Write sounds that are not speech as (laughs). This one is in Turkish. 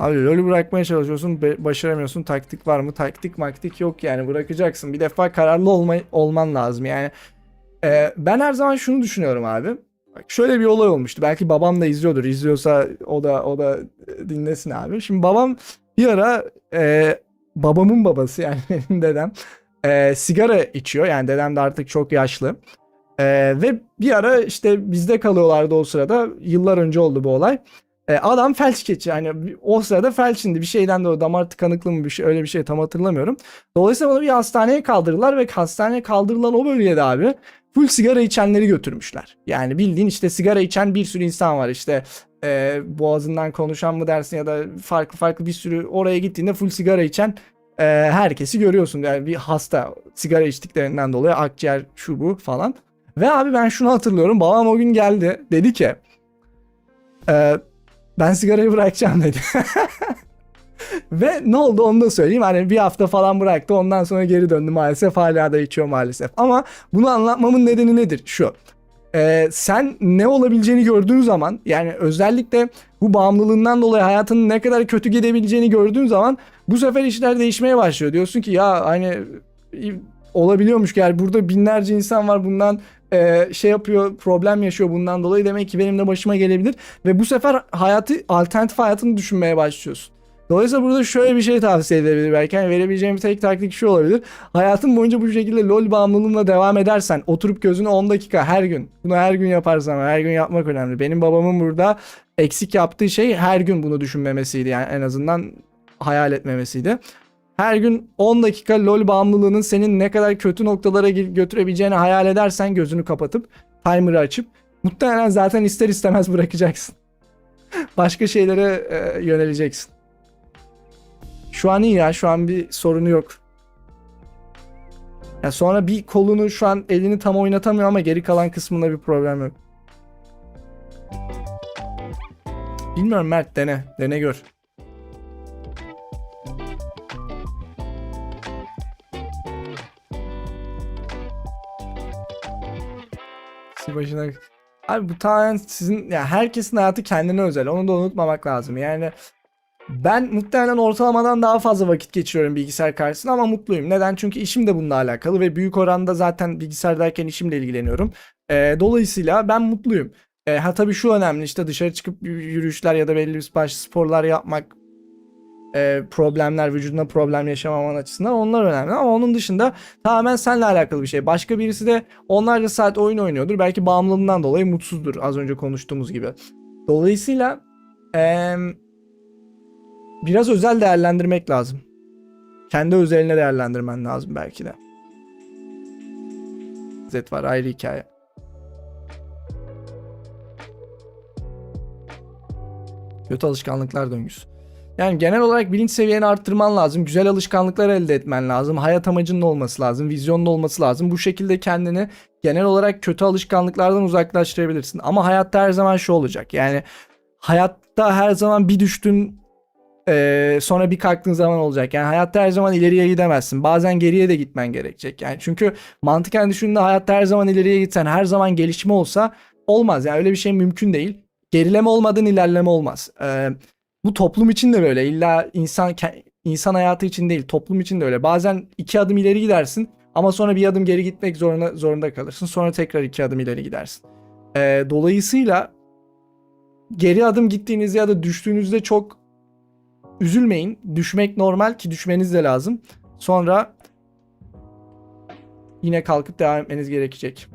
Abi LoL'ü bırakmaya çalışıyorsun başaramıyorsun. Taktik var mı? Taktik maktik yok yani bırakacaksın. Bir defa kararlı olma, olman lazım yani. Ee, ben her zaman şunu düşünüyorum abi. Bak şöyle bir olay olmuştu. Belki babam da izliyordur. İzliyorsa o da o da e, dinlesin abi. Şimdi babam bir ara e, babamın babası (laughs) yani benim dedem e, sigara içiyor. Yani dedem de artık çok yaşlı. Ee, ve bir ara işte bizde kalıyorlardı o sırada. Yıllar önce oldu bu olay. Ee, adam felç geçiyor. Yani o sırada felçindi. Bir şeyden de o damar tıkanıklığı mı bir şey öyle bir şey tam hatırlamıyorum. Dolayısıyla onu bir hastaneye kaldırdılar ve hastaneye kaldırılan o bölgede abi full sigara içenleri götürmüşler. Yani bildiğin işte sigara içen bir sürü insan var. İşte e, boğazından konuşan mı dersin ya da farklı farklı bir sürü oraya gittiğinde full sigara içen e, herkesi görüyorsun. Yani bir hasta sigara içtiklerinden dolayı akciğer şu bu falan. Ve abi ben şunu hatırlıyorum. Babam o gün geldi. Dedi ki "Ee, ben sigarayı bırakacağım dedi. (laughs) Ve ne oldu onu da söyleyeyim. Hani bir hafta falan bıraktı. Ondan sonra geri döndü maalesef. Hala da içiyor maalesef. Ama bunu anlatmamın nedeni nedir? Şu. Ee, sen ne olabileceğini gördüğün zaman yani özellikle bu bağımlılığından dolayı hayatının ne kadar kötü gidebileceğini gördüğün zaman bu sefer işler değişmeye başlıyor. Diyorsun ki ya hani olabiliyormuş ki yani burada binlerce insan var bundan e, şey yapıyor problem yaşıyor bundan dolayı demek ki benim de başıma gelebilir ve bu sefer hayatı alternatif hayatını düşünmeye başlıyorsun. Dolayısıyla burada şöyle bir şey tavsiye edebilir belki hani verebileceğim tek taktik şu olabilir. Hayatın boyunca bu şekilde LoL bağımlılığına devam edersen oturup gözünü 10 dakika her gün bunu her gün yaparsan her gün yapmak önemli. Benim babamın burada eksik yaptığı şey her gün bunu düşünmemesiydi yani en azından hayal etmemesiydi. Her gün 10 dakika LoL bağımlılığının senin ne kadar kötü noktalara gö- götürebileceğini hayal edersen gözünü kapatıp timer'ı açıp muhtemelen zaten ister istemez bırakacaksın. (laughs) Başka şeylere e, yöneleceksin. Şu an iyi ya şu an bir sorunu yok. Ya sonra bir kolunu şu an elini tam oynatamıyor ama geri kalan kısmında bir problem yok. Bilmiyorum Mert dene. Dene gör. Siz başına... Abi bu tamamen sizin ya herkesin hayatı kendine özel. Onu da unutmamak lazım. Yani ben muhtemelen ortalamadan daha fazla vakit geçiriyorum bilgisayar karşısında ama mutluyum. Neden? Çünkü işim de bununla alakalı ve büyük oranda zaten bilgisayardayken işimle ilgileniyorum. Ee, dolayısıyla ben mutluyum. Ee, ha tabii şu önemli işte dışarı çıkıp yürüyüşler ya da belli bir sporlar yapmak e, problemler vücuduna problem yaşamaman açısından onlar önemli ama onun dışında tamamen seninle alakalı bir şey. Başka birisi de onlarca saat oyun oynuyordur. Belki bağımlılığından dolayı mutsuzdur az önce konuştuğumuz gibi. Dolayısıyla eee, biraz özel değerlendirmek lazım. Kendi özeline değerlendirmen lazım belki de. Z var ayrı hikaye. Kötü alışkanlıklar döngüsü. Yani genel olarak bilinç seviyeni arttırman lazım. Güzel alışkanlıklar elde etmen lazım. Hayat amacının olması lazım. Vizyonun olması lazım. Bu şekilde kendini genel olarak kötü alışkanlıklardan uzaklaştırabilirsin. Ama hayatta her zaman şu olacak. Yani hayatta her zaman bir düştün eee, sonra bir kalktığın zaman olacak. Yani hayatta her zaman ileriye gidemezsin. Bazen geriye de gitmen gerekecek. Yani çünkü mantıken düşündüğünde hayatta her zaman ileriye gitsen, her zaman gelişme olsa olmaz. Yani öyle bir şey mümkün değil. Gerileme olmadan ilerleme olmaz. Eee bu toplum için de böyle. İlla insan insan hayatı için değil, toplum için de öyle. Bazen iki adım ileri gidersin ama sonra bir adım geri gitmek zorunda zorunda kalırsın. Sonra tekrar iki adım ileri gidersin. Ee, dolayısıyla geri adım gittiğinizde ya da düştüğünüzde çok üzülmeyin. Düşmek normal ki düşmeniz de lazım. Sonra yine kalkıp devam etmeniz gerekecek.